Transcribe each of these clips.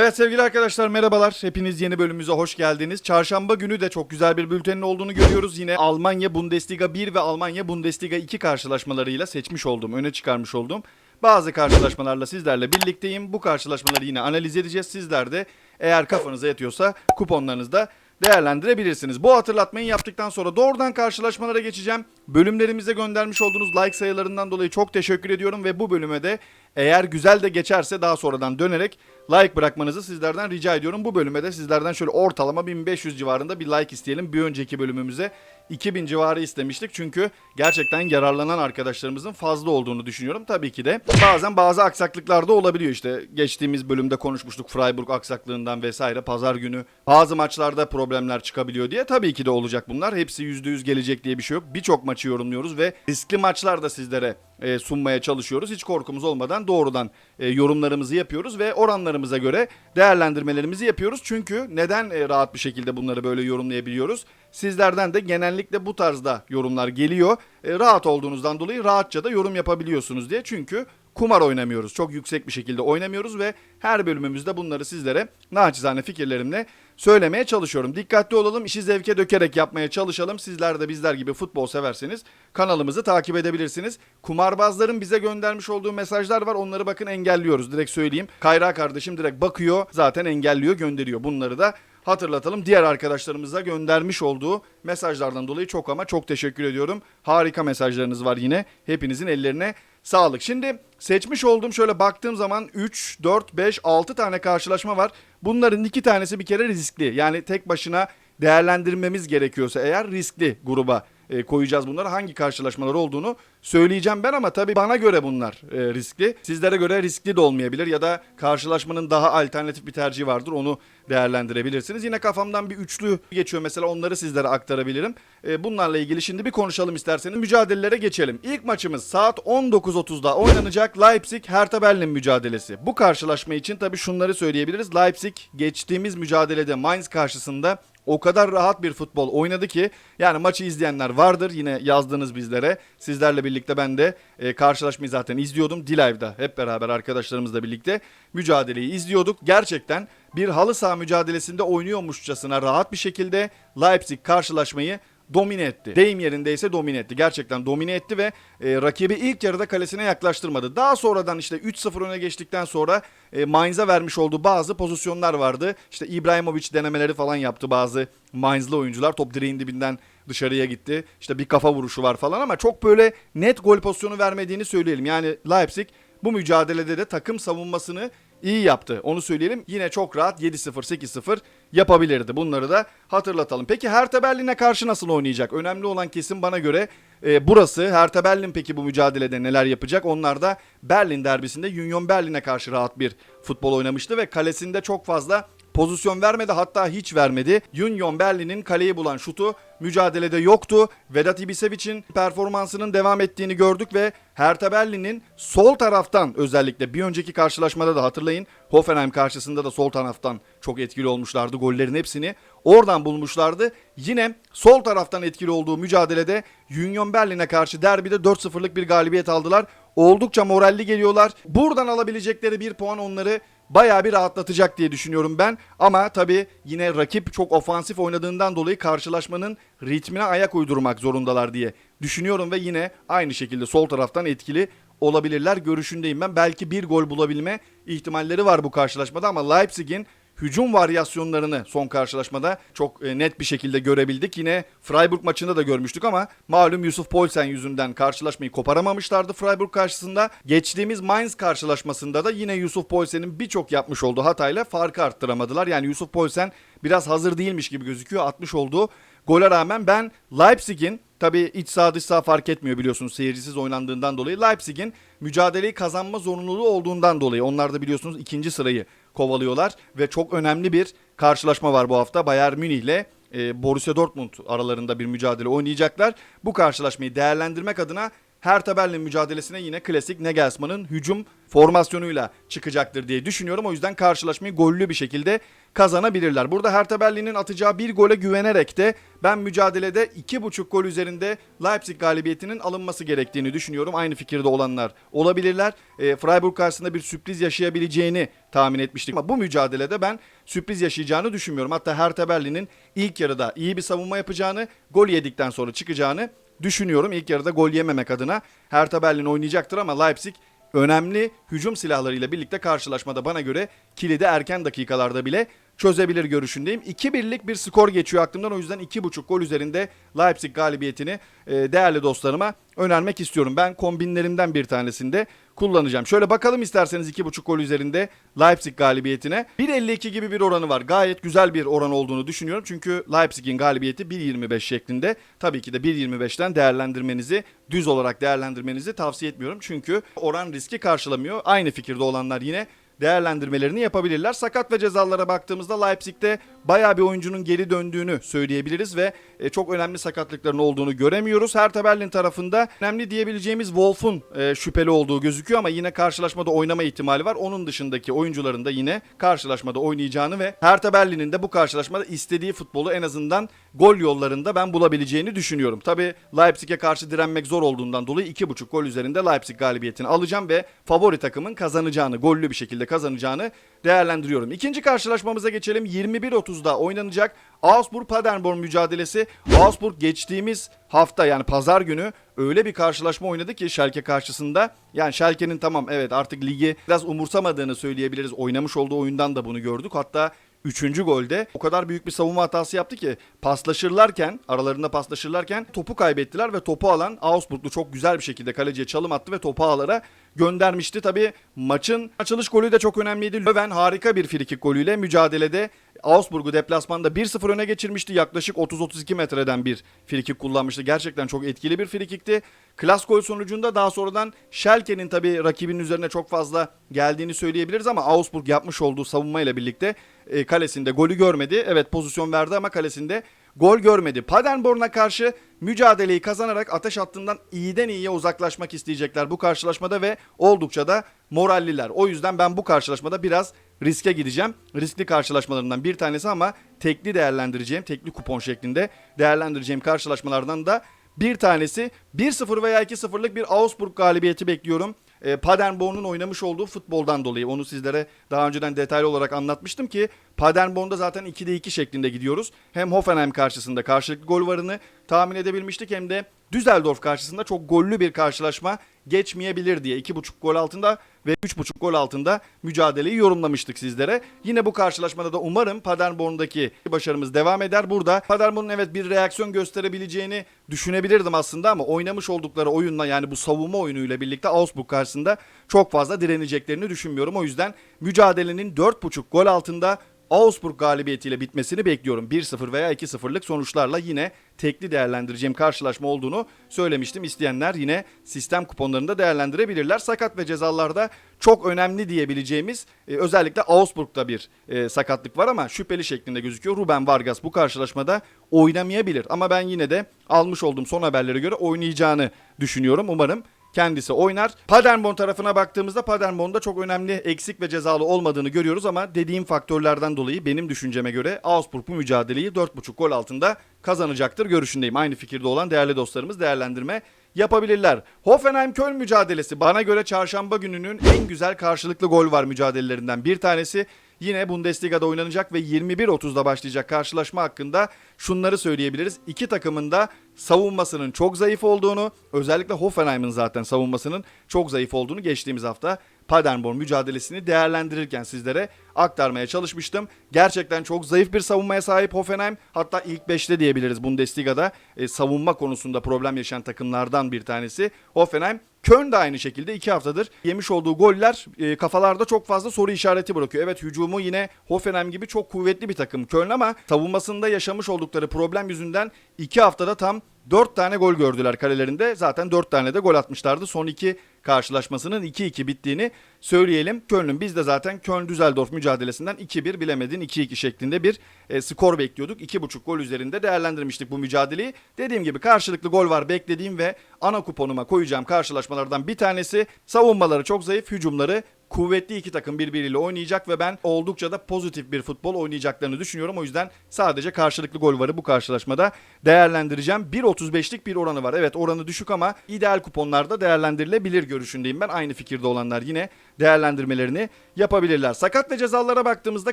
Evet sevgili arkadaşlar merhabalar. Hepiniz yeni bölümümüze hoş geldiniz. Çarşamba günü de çok güzel bir bültenin olduğunu görüyoruz. Yine Almanya Bundesliga 1 ve Almanya Bundesliga 2 karşılaşmalarıyla seçmiş olduğum, öne çıkarmış olduğum bazı karşılaşmalarla sizlerle birlikteyim. Bu karşılaşmaları yine analiz edeceğiz. Sizler de eğer kafanıza yatıyorsa kuponlarınızda değerlendirebilirsiniz. Bu hatırlatmayı yaptıktan sonra doğrudan karşılaşmalara geçeceğim. Bölümlerimize göndermiş olduğunuz like sayılarından dolayı çok teşekkür ediyorum ve bu bölüme de eğer güzel de geçerse daha sonradan dönerek like bırakmanızı sizlerden rica ediyorum. Bu bölüme de sizlerden şöyle ortalama 1500 civarında bir like isteyelim. Bir önceki bölümümüze 2000 civarı istemiştik. Çünkü gerçekten yararlanan arkadaşlarımızın fazla olduğunu düşünüyorum. Tabii ki de bazen bazı aksaklıklar da olabiliyor işte. Geçtiğimiz bölümde konuşmuştuk Freiburg aksaklığından vesaire. Pazar günü bazı maçlarda problemler çıkabiliyor diye. Tabii ki de olacak bunlar. Hepsi %100 gelecek diye bir şey yok. Birçok maçı yorumluyoruz ve riskli maçlar da sizlere e, sunmaya çalışıyoruz. Hiç korkumuz olmadan doğrudan e, yorumlarımızı yapıyoruz ve oranlarımıza göre değerlendirmelerimizi yapıyoruz. Çünkü neden e, rahat bir şekilde bunları böyle yorumlayabiliyoruz? Sizlerden de genellikle bu tarzda yorumlar geliyor. E, rahat olduğunuzdan dolayı rahatça da yorum yapabiliyorsunuz diye. Çünkü kumar oynamıyoruz. Çok yüksek bir şekilde oynamıyoruz ve her bölümümüzde bunları sizlere naçizane fikirlerimle söylemeye çalışıyorum. Dikkatli olalım, işi zevke dökerek yapmaya çalışalım. Sizler de bizler gibi futbol severseniz kanalımızı takip edebilirsiniz. Kumarbazların bize göndermiş olduğu mesajlar var. Onları bakın engelliyoruz. Direkt söyleyeyim. Kayra kardeşim direkt bakıyor. Zaten engelliyor, gönderiyor. Bunları da hatırlatalım. Diğer arkadaşlarımıza göndermiş olduğu mesajlardan dolayı çok ama çok teşekkür ediyorum. Harika mesajlarınız var yine. Hepinizin ellerine sağlık. Şimdi seçmiş olduğum şöyle baktığım zaman 3, 4, 5, 6 tane karşılaşma var. Bunların iki tanesi bir kere riskli. Yani tek başına değerlendirmemiz gerekiyorsa eğer riskli gruba e, koyacağız bunları. Hangi karşılaşmalar olduğunu söyleyeceğim ben ama tabii bana göre bunlar e, riskli. Sizlere göre riskli de olmayabilir ya da karşılaşmanın daha alternatif bir tercihi vardır. Onu değerlendirebilirsiniz. Yine kafamdan bir üçlü geçiyor mesela onları sizlere aktarabilirim. E, bunlarla ilgili şimdi bir konuşalım isterseniz. Mücadelelere geçelim. İlk maçımız saat 19.30'da oynanacak Leipzig Hertha Berlin mücadelesi. Bu karşılaşma için tabii şunları söyleyebiliriz. Leipzig geçtiğimiz mücadelede Mainz karşısında o kadar rahat bir futbol oynadı ki yani maçı izleyenler vardır yine yazdınız bizlere. Sizlerle birlikte ben de e, karşılaşmayı zaten izliyordum. Dilay'da hep beraber arkadaşlarımızla birlikte mücadeleyi izliyorduk. Gerçekten bir halı saha mücadelesinde oynuyormuşçasına rahat bir şekilde Leipzig karşılaşmayı domine etti. Deyim yerindeyse domine etti. Gerçekten domine etti ve e, rakibi ilk yarıda kalesine yaklaştırmadı. Daha sonradan işte 3-0 öne geçtikten sonra e, Mainz'a vermiş olduğu bazı pozisyonlar vardı. İşte İbrahimovic denemeleri falan yaptı bazı Mainz'lı oyuncular. Top direğin dibinden dışarıya gitti. İşte bir kafa vuruşu var falan ama çok böyle net gol pozisyonu vermediğini söyleyelim. Yani Leipzig bu mücadelede de takım savunmasını iyi yaptı. Onu söyleyelim. Yine çok rahat 7-0, 8-0 yapabilirdi. Bunları da hatırlatalım. Peki Hertha Berlin'e karşı nasıl oynayacak? Önemli olan kesim bana göre e, burası. Hertha Berlin peki bu mücadelede neler yapacak? Onlar da Berlin derbisinde Union Berlin'e karşı rahat bir futbol oynamıştı ve kalesinde çok fazla pozisyon vermedi hatta hiç vermedi. Union Berlin'in kaleyi bulan şutu mücadelede yoktu. Vedat Ibisevic'in performansının devam ettiğini gördük ve Hertha Berlin'in sol taraftan özellikle bir önceki karşılaşmada da hatırlayın Hoffenheim karşısında da sol taraftan çok etkili olmuşlardı. Gollerin hepsini oradan bulmuşlardı. Yine sol taraftan etkili olduğu mücadelede Union Berlin'e karşı derbide 4-0'lık bir galibiyet aldılar. Oldukça moralli geliyorlar. Buradan alabilecekleri bir puan onları bayağı bir rahatlatacak diye düşünüyorum ben. Ama tabii yine rakip çok ofansif oynadığından dolayı karşılaşmanın ritmine ayak uydurmak zorundalar diye düşünüyorum ve yine aynı şekilde sol taraftan etkili olabilirler görüşündeyim ben. Belki bir gol bulabilme ihtimalleri var bu karşılaşmada ama Leipzig'in hücum varyasyonlarını son karşılaşmada çok e, net bir şekilde görebildik. Yine Freiburg maçında da görmüştük ama malum Yusuf Poulsen yüzünden karşılaşmayı koparamamışlardı Freiburg karşısında. Geçtiğimiz Mainz karşılaşmasında da yine Yusuf Poulsen'in birçok yapmış olduğu hatayla farkı arttıramadılar. Yani Yusuf Poulsen biraz hazır değilmiş gibi gözüküyor. Atmış olduğu gole rağmen ben Leipzig'in Tabii iç saha dış saha fark etmiyor biliyorsunuz seyircisiz oynandığından dolayı. Leipzig'in mücadeleyi kazanma zorunluluğu olduğundan dolayı. Onlar da biliyorsunuz ikinci sırayı kovalıyorlar. Ve çok önemli bir karşılaşma var bu hafta. Bayern Münih ile e, Borussia Dortmund aralarında bir mücadele oynayacaklar. Bu karşılaşmayı değerlendirmek adına Hertha Berlin mücadelesine yine klasik Nagelsmann'ın hücum formasyonuyla çıkacaktır diye düşünüyorum. O yüzden karşılaşmayı gollü bir şekilde kazanabilirler. Burada Hertha Berlin'in atacağı bir gole güvenerek de ben mücadelede 2.5 gol üzerinde Leipzig galibiyetinin alınması gerektiğini düşünüyorum. Aynı fikirde olanlar olabilirler. E, Freiburg karşısında bir sürpriz yaşayabileceğini tahmin etmiştik. Ama bu mücadelede ben sürpriz yaşayacağını düşünmüyorum. Hatta Hertha Berlin'in ilk yarıda iyi bir savunma yapacağını, gol yedikten sonra çıkacağını düşünüyorum. İlk yarıda gol yememek adına Hertha Berlin oynayacaktır ama Leipzig önemli hücum silahlarıyla birlikte karşılaşmada bana göre kilidi erken dakikalarda bile çözebilir görüşündeyim. 2-1'lik bir skor geçiyor aklımdan o yüzden 2.5 gol üzerinde Leipzig galibiyetini e, değerli dostlarıma önermek istiyorum. Ben kombinlerimden bir tanesinde kullanacağım. Şöyle bakalım isterseniz 2.5 gol üzerinde Leipzig galibiyetine. 1.52 gibi bir oranı var. Gayet güzel bir oran olduğunu düşünüyorum. Çünkü Leipzig'in galibiyeti 1.25 şeklinde. Tabii ki de 1.25'ten değerlendirmenizi, düz olarak değerlendirmenizi tavsiye etmiyorum. Çünkü oran riski karşılamıyor. Aynı fikirde olanlar yine değerlendirmelerini yapabilirler. Sakat ve cezalara baktığımızda Leipzig'te bayağı bir oyuncunun geri döndüğünü söyleyebiliriz ve e, çok önemli sakatlıkların olduğunu göremiyoruz. Hertha Berlin tarafında önemli diyebileceğimiz Wolf'un e, şüpheli olduğu gözüküyor ama yine karşılaşmada oynama ihtimali var. Onun dışındaki oyuncuların da yine karşılaşmada oynayacağını ve Hertha Berlin'in de bu karşılaşmada istediği futbolu en azından gol yollarında ben bulabileceğini düşünüyorum. Tabi Leipzig'e karşı direnmek zor olduğundan dolayı 2.5 gol üzerinde Leipzig galibiyetini alacağım ve favori takımın kazanacağını, gollü bir şekilde kazanacağını değerlendiriyorum. İkinci karşılaşmamıza geçelim. 21.30'da oynanacak Augsburg-Paderborn mücadelesi. Augsburg geçtiğimiz hafta yani pazar günü öyle bir karşılaşma oynadı ki Schalke karşısında. Yani Schalke'nin tamam evet artık ligi biraz umursamadığını söyleyebiliriz. Oynamış olduğu oyundan da bunu gördük. Hatta Üçüncü golde o kadar büyük bir savunma hatası yaptı ki paslaşırlarken aralarında paslaşırlarken topu kaybettiler ve topu alan Augsburglu çok güzel bir şekilde kaleciye çalım attı ve topu ağlara göndermişti. Tabi maçın açılış golü de çok önemliydi. Löwen harika bir frikik golüyle mücadelede Augsburg'u deplasmanda 1-0 öne geçirmişti. Yaklaşık 30-32 metreden bir frikik kullanmıştı. Gerçekten çok etkili bir frikikti. Klas gol sonucunda daha sonradan Schalke'nin tabi rakibinin üzerine çok fazla geldiğini söyleyebiliriz ama Augsburg yapmış olduğu savunmayla birlikte e, kalesinde golü görmedi. Evet pozisyon verdi ama kalesinde gol görmedi. Paderborn'a karşı mücadeleyi kazanarak ateş hattından iyiden iyiye uzaklaşmak isteyecekler bu karşılaşmada ve oldukça da moralliler. O yüzden ben bu karşılaşmada biraz riske gideceğim. Riskli karşılaşmalarından bir tanesi ama tekli değerlendireceğim, tekli kupon şeklinde değerlendireceğim karşılaşmalardan da bir tanesi 1-0 veya 2-0'lık bir Augsburg galibiyeti bekliyorum. E, Paderborn'un oynamış olduğu futboldan dolayı onu sizlere daha önceden detaylı olarak anlatmıştım ki Paderborn'da zaten 2'de 2 şeklinde gidiyoruz. Hem Hoffenheim karşısında karşılıklı gol varını tahmin edebilmiştik hem de Düsseldorf karşısında çok gollü bir karşılaşma geçmeyebilir diye 2.5 gol altında ve 3.5 gol altında mücadeleyi yorumlamıştık sizlere. Yine bu karşılaşmada da umarım Paderborn'daki başarımız devam eder. Burada Paderborn'un evet bir reaksiyon gösterebileceğini düşünebilirdim aslında ama oynamış oldukları oyunla yani bu savunma oyunuyla birlikte Augsburg karşısında çok fazla direneceklerini düşünmüyorum. O yüzden mücadelenin 4.5 gol altında Augsburg galibiyetiyle bitmesini bekliyorum. 1-0 veya 2-0'lık sonuçlarla yine tekli değerlendireceğim karşılaşma olduğunu söylemiştim. İsteyenler yine sistem kuponlarında değerlendirebilirler. Sakat ve cezalarda çok önemli diyebileceğimiz e, özellikle Augsburg'da bir e, sakatlık var ama şüpheli şeklinde gözüküyor. Ruben Vargas bu karşılaşmada oynamayabilir ama ben yine de almış olduğum son haberlere göre oynayacağını düşünüyorum. Umarım kendisi oynar. Paderborn tarafına baktığımızda Paderborn'da çok önemli eksik ve cezalı olmadığını görüyoruz ama dediğim faktörlerden dolayı benim düşünceme göre Augsburg bu mücadeleyi 4.5 gol altında kazanacaktır görüşündeyim. Aynı fikirde olan değerli dostlarımız değerlendirme yapabilirler. Hoffenheim-Köln mücadelesi bana göre çarşamba gününün en güzel karşılıklı gol var mücadelelerinden bir tanesi. Yine Bundesliga'da oynanacak ve 21.30'da başlayacak karşılaşma hakkında şunları söyleyebiliriz. İki takımın da savunmasının çok zayıf olduğunu, özellikle Hoffenheim'in zaten savunmasının çok zayıf olduğunu geçtiğimiz hafta Paderborn mücadelesini değerlendirirken sizlere aktarmaya çalışmıştım. Gerçekten çok zayıf bir savunmaya sahip Hoffenheim. Hatta ilk 5'te diyebiliriz Bundesliga'da e, savunma konusunda problem yaşayan takımlardan bir tanesi. Hoffenheim Köln de aynı şekilde iki haftadır yemiş olduğu goller e, kafalarda çok fazla soru işareti bırakıyor. Evet hücumu yine Hoffenheim gibi çok kuvvetli bir takım Köln ama savunmasında yaşamış oldukları problem yüzünden iki haftada tam 4 tane gol gördüler kalelerinde. Zaten 4 tane de gol atmışlardı. Son iki karşılaşmasının 2-2 bittiğini söyleyelim. Köln'ün biz de zaten Köln Düsseldorf mücadelesinden 2-1 bilemedin 2-2 şeklinde bir e, skor bekliyorduk. 2.5 gol üzerinde değerlendirmiştik bu mücadeleyi. Dediğim gibi karşılıklı gol var beklediğim ve ana kuponuma koyacağım karşılaşmalardan bir tanesi. Savunmaları çok zayıf, hücumları kuvvetli iki takım birbiriyle oynayacak ve ben oldukça da pozitif bir futbol oynayacaklarını düşünüyorum. O yüzden sadece karşılıklı gol varı bu karşılaşmada değerlendireceğim. 1.35'lik bir oranı var. Evet oranı düşük ama ideal kuponlarda değerlendirilebilir görüşündeyim ben. Aynı fikirde olanlar yine değerlendirmelerini yapabilirler. Sakat ve cezalara baktığımızda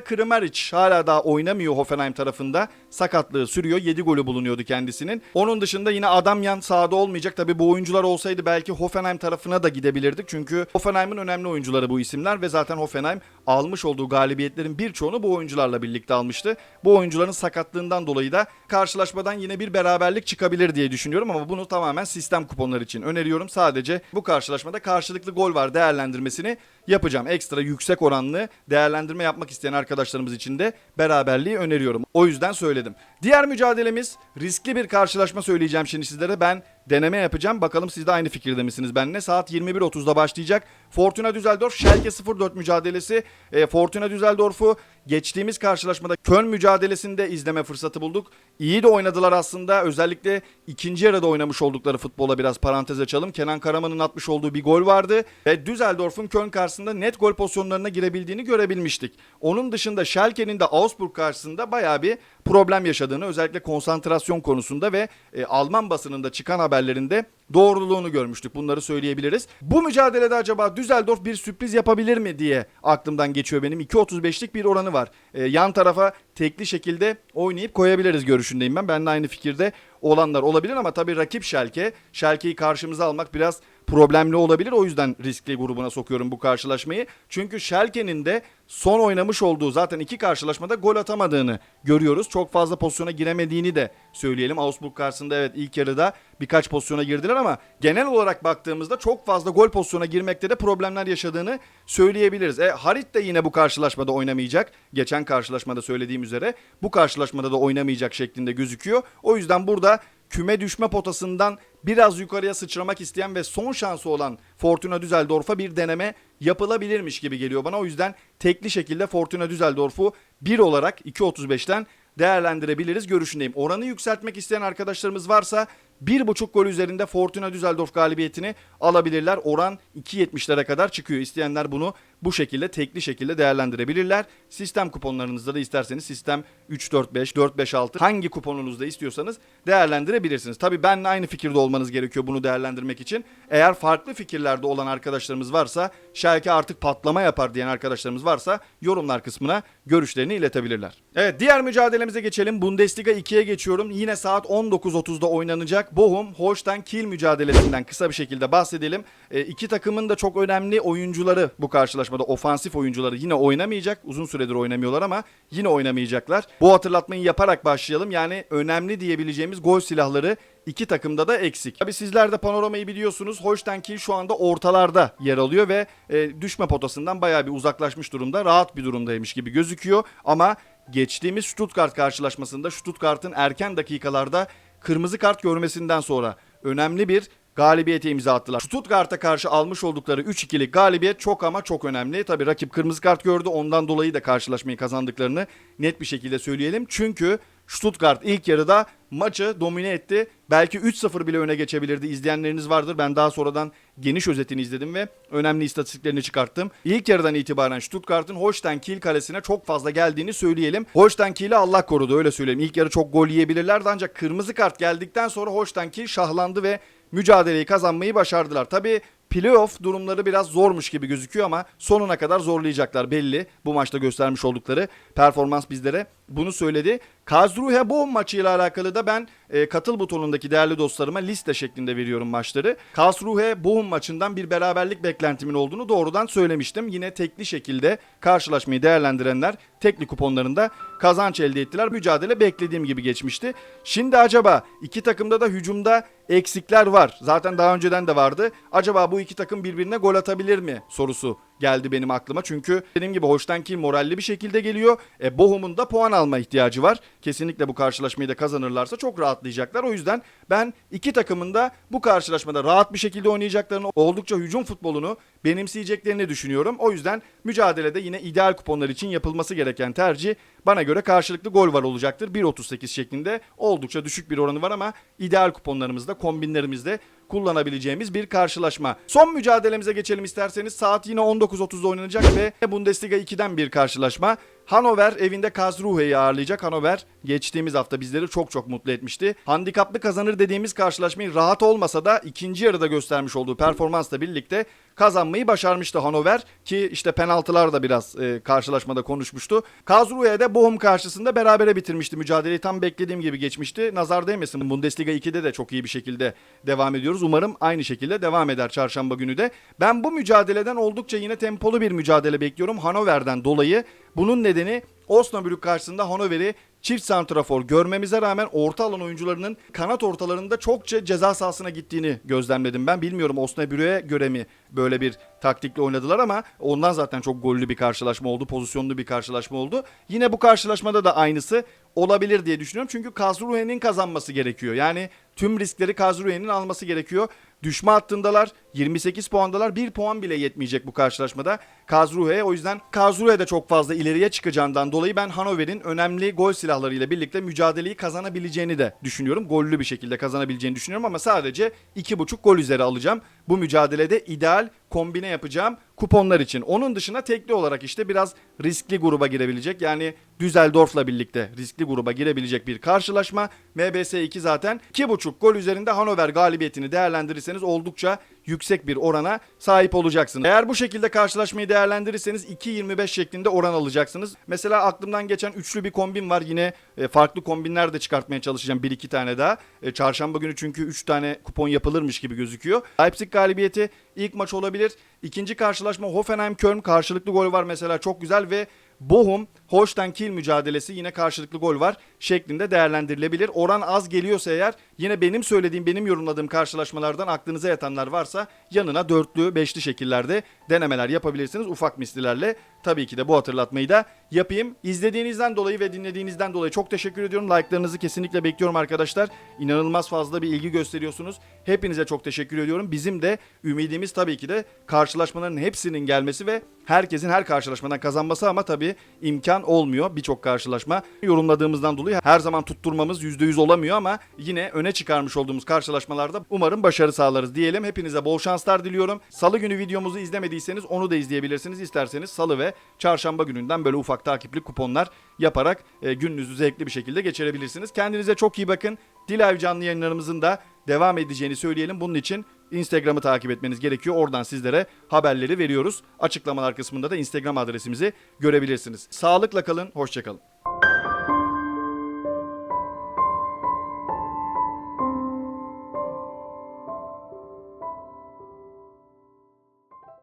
Kramaric hala daha oynamıyor Hoffenheim tarafında. Sakatlığı sürüyor. 7 golü bulunuyordu kendisinin. Onun dışında yine Adamyan sahada olmayacak. Tabi bu oyuncular olsaydı belki Hoffenheim tarafına da gidebilirdik. Çünkü Hoffenheim'in önemli oyuncuları bu isimler ve zaten Hoffenheim almış olduğu galibiyetlerin birçoğunu bu oyuncularla birlikte almıştı. Bu oyuncuların sakatlığından dolayı da karşılaşmadan yine bir beraberlik çıkabilir diye düşünüyorum ama bunu tamamen sistem kuponları için öneriyorum. Sadece bu karşılaşmada karşılıklı gol var değerlendirmesini yapacağım. Ekstra yüksek oranlı değerlendirme yapmak isteyen arkadaşlarımız için de beraberliği öneriyorum. O yüzden söyledim. Diğer mücadelemiz riskli bir karşılaşma söyleyeceğim şimdi sizlere. Ben deneme yapacağım. Bakalım siz de aynı fikirde misiniz benimle? Saat 21.30'da başlayacak. Fortuna Düsseldorf Schalke 04 mücadelesi. E, Fortuna Düsseldorf'u geçtiğimiz karşılaşmada Köln mücadelesinde izleme fırsatı bulduk. İyi de oynadılar aslında. Özellikle ikinci yarıda oynamış oldukları futbola biraz parantez açalım. Kenan Karaman'ın atmış olduğu bir gol vardı. Ve Düsseldorf'un Köln karşısında net gol pozisyonlarına girebildiğini görebilmiştik. Onun dışında Schalke'nin de Augsburg karşısında bayağı bir problem yaşadığını özellikle konsantrasyon konusunda ve e, Alman basınında çıkan haberlerinde doğruluğunu görmüştük. Bunları söyleyebiliriz. Bu mücadelede acaba Düsseldorf bir sürpriz yapabilir mi diye aklımdan geçiyor benim. 2.35'lik bir oranı var. E, yan tarafa tekli şekilde oynayıp koyabiliriz görüşündeyim ben. Ben de aynı fikirde olanlar olabilir ama tabii rakip Schalke. Schalke'yi karşımıza almak biraz problemli olabilir. O yüzden riskli grubuna sokuyorum bu karşılaşmayı. Çünkü Schalke'nin de son oynamış olduğu zaten iki karşılaşmada gol atamadığını görüyoruz. Çok fazla pozisyona giremediğini de söyleyelim. Augsburg karşısında evet ilk yarıda birkaç pozisyona girdiler ama genel olarak baktığımızda çok fazla gol pozisyona girmekte de problemler yaşadığını söyleyebiliriz. E, Harit de yine bu karşılaşmada oynamayacak. Geçen karşılaşmada söylediğim üzere bu karşılaşmada da oynamayacak şeklinde gözüküyor. O yüzden burada küme düşme potasından biraz yukarıya sıçramak isteyen ve son şansı olan Fortuna Düsseldorf'a bir deneme yapılabilirmiş gibi geliyor bana. O yüzden tekli şekilde Fortuna Düsseldorf'u 1 olarak 2.35'ten değerlendirebiliriz görüşündeyim. Oranı yükseltmek isteyen arkadaşlarımız varsa 1.5 gol üzerinde Fortuna Düsseldorf galibiyetini alabilirler. Oran 2.70'lere kadar çıkıyor. İsteyenler bunu bu şekilde tekli şekilde değerlendirebilirler. Sistem kuponlarınızda da isterseniz sistem 345, 456 hangi kuponunuzda istiyorsanız değerlendirebilirsiniz. Tabii benle aynı fikirde olmanız gerekiyor bunu değerlendirmek için. Eğer farklı fikirlerde olan arkadaşlarımız varsa, Schalke artık patlama yapar diyen arkadaşlarımız varsa yorumlar kısmına görüşlerini iletebilirler. Evet diğer mücadelemize geçelim. Bundesliga 2'ye geçiyorum. Yine saat 19.30'da oynanacak Bochum Holstein Kiel mücadelesinden kısa bir şekilde bahsedelim. E, iki takımın da çok önemli oyuncuları bu karşılaşmada ofansif oyuncuları yine oynamayacak. Uzun süredir oynamıyorlar ama yine oynamayacaklar. Bu hatırlatmayı yaparak başlayalım. Yani önemli diyebileceğimiz gol silahları iki takımda da eksik. Tabi sizler de panoramayı biliyorsunuz. Holstein şu anda ortalarda yer alıyor ve e, düşme potasından bayağı bir uzaklaşmış durumda. Rahat bir durumdaymış gibi gözüküyor ama geçtiğimiz Stuttgart karşılaşmasında Stuttgart'ın erken dakikalarda kırmızı kart görmesinden sonra önemli bir galibiyete imza attılar. Stuttgart'a karşı almış oldukları 3-2'lik galibiyet çok ama çok önemli. Tabi rakip kırmızı kart gördü ondan dolayı da karşılaşmayı kazandıklarını net bir şekilde söyleyelim. Çünkü Stuttgart ilk yarıda maçı domine etti. Belki 3-0 bile öne geçebilirdi. İzleyenleriniz vardır. Ben daha sonradan geniş özetini izledim ve önemli istatistiklerini çıkarttım. İlk yarıdan itibaren Stuttgart'ın Holstein Kiel kalesine çok fazla geldiğini söyleyelim. Holstein Kiel'i Allah korudu öyle söyleyeyim. İlk yarı çok gol yiyebilirlerdi ancak kırmızı kart geldikten sonra Holstein Kiel şahlandı ve mücadeleyi kazanmayı başardılar. Tabii playoff durumları biraz zormuş gibi gözüküyor ama sonuna kadar zorlayacaklar belli. Bu maçta göstermiş oldukları performans bizlere bunu söyledi. Karlsruhe Bochum maçıyla alakalı da ben e, katıl butonundaki değerli dostlarıma liste şeklinde veriyorum maçları. Karlsruhe Bochum maçından bir beraberlik beklentimin olduğunu doğrudan söylemiştim. Yine tekli şekilde karşılaşmayı değerlendirenler tekli kuponlarında kazanç elde ettiler. Mücadele beklediğim gibi geçmişti. Şimdi acaba iki takımda da hücumda eksikler var. Zaten daha önceden de vardı. Acaba bu iki takım birbirine gol atabilir mi sorusu geldi benim aklıma. Çünkü dediğim gibi Holstein Kiel moralli bir şekilde geliyor. E, Bochum'un da puan alma ihtiyacı var. Kesinlikle bu karşılaşmayı da kazanırlarsa çok rahatlayacaklar. O yüzden ben iki takımın da bu karşılaşmada rahat bir şekilde oynayacaklarını, oldukça hücum futbolunu benimseyeceklerini düşünüyorum. O yüzden mücadelede yine ideal kuponlar için yapılması gereken tercih bana göre karşılıklı gol var olacaktır. 1.38 şeklinde oldukça düşük bir oranı var ama ideal kuponlarımızda, kombinlerimizde kullanabileceğimiz bir karşılaşma. Son mücadelemize geçelim isterseniz. Saat yine 19.30'da oynanacak ve Bundesliga 2'den bir karşılaşma. Hannover evinde Karlsruhe'yi ağırlayacak. Hannover geçtiğimiz hafta bizleri çok çok mutlu etmişti. Handikaplı kazanır dediğimiz karşılaşmayı rahat olmasa da ikinci yarıda göstermiş olduğu performansla birlikte kazanmayı başarmıştı Hannover ki işte penaltılar da biraz e, karşılaşmada konuşmuştu. Karlsruhe'de Bochum karşısında berabere bitirmişti. Mücadeleyi tam beklediğim gibi geçmişti. Nazar değmesin. Bundesliga 2'de de çok iyi bir şekilde devam ediyoruz. Umarım aynı şekilde devam eder çarşamba günü de. Ben bu mücadeleden oldukça yine tempolu bir mücadele bekliyorum Hannover'den dolayı. Bunun nedeni Osnabrück karşısında Hannover'i çift santrafor görmemize rağmen orta alan oyuncularının kanat ortalarında çokça ceza sahasına gittiğini gözlemledim ben. Bilmiyorum Osnabrück'e göre mi böyle bir taktikle oynadılar ama ondan zaten çok gollü bir karşılaşma oldu. Pozisyonlu bir karşılaşma oldu. Yine bu karşılaşmada da aynısı olabilir diye düşünüyorum. Çünkü Karlsruhe'nin kazanması gerekiyor. Yani tüm riskleri Karlsruhe'nin alması gerekiyor. Düşme hattındalar. 28 puandalar. 1 puan bile yetmeyecek bu karşılaşmada Karlsruhe'ye. O yüzden Karlsruhe de çok fazla ileriye çıkacağından dolayı ben Hannover'in önemli gol silahlarıyla birlikte mücadeleyi kazanabileceğini de düşünüyorum. Gollü bir şekilde kazanabileceğini düşünüyorum ama sadece 2.5 gol üzeri alacağım. Bu mücadelede ideal kombine yapacağım kuponlar için. Onun dışında tekli olarak işte biraz riskli gruba girebilecek. Yani Düsseldorf'la birlikte riskli gruba girebilecek bir karşılaşma. MBS 2 zaten 2.5 gol üzerinde Hannover galibiyetini değerlendirirseniz oldukça yüksek bir orana sahip olacaksınız. Eğer bu şekilde karşılaşmayı değerlendirirseniz 2.25 şeklinde oran alacaksınız. Mesela aklımdan geçen üçlü bir kombin var. Yine e, farklı kombinler de çıkartmaya çalışacağım. bir iki tane daha. E, Çarşamba günü çünkü 3 tane kupon yapılırmış gibi gözüküyor. Leipzig galibiyeti ilk maç olabilir. İkinci karşılaşma Hoffenheim-Köln karşılıklı gol var mesela çok güzel ve Bochum Holstein Kiel mücadelesi yine karşılıklı gol var şeklinde değerlendirilebilir. Oran az geliyorsa eğer yine benim söylediğim benim yorumladığım karşılaşmalardan aklınıza yatanlar varsa yanına dörtlü beşli şekillerde denemeler yapabilirsiniz ufak mislilerle. Tabii ki de bu hatırlatmayı da yapayım. İzlediğinizden dolayı ve dinlediğinizden dolayı çok teşekkür ediyorum. Like'larınızı kesinlikle bekliyorum arkadaşlar. İnanılmaz fazla bir ilgi gösteriyorsunuz. Hepinize çok teşekkür ediyorum. Bizim de ümidimiz tabii ki de karşılaşmaların hepsinin gelmesi ve herkesin her karşılaşmadan kazanması ama tabii imkan olmuyor birçok karşılaşma. Yorumladığımızdan dolayı her zaman tutturmamız %100 olamıyor ama yine öne çıkarmış olduğumuz karşılaşmalarda umarım başarı sağlarız diyelim. Hepinize bol şanslar diliyorum. Salı günü videomuzu izlemediyseniz onu da izleyebilirsiniz. İsterseniz salı ve çarşamba gününden böyle ufak takipli kuponlar yaparak e, gününüzü zevkli bir şekilde geçirebilirsiniz. Kendinize çok iyi bakın. Dilav canlı yayınlarımızın da devam edeceğini söyleyelim. Bunun için Instagram'ı takip etmeniz gerekiyor. Oradan sizlere haberleri veriyoruz. Açıklamalar kısmında da Instagram adresimizi görebilirsiniz. Sağlıkla kalın, hoşçakalın.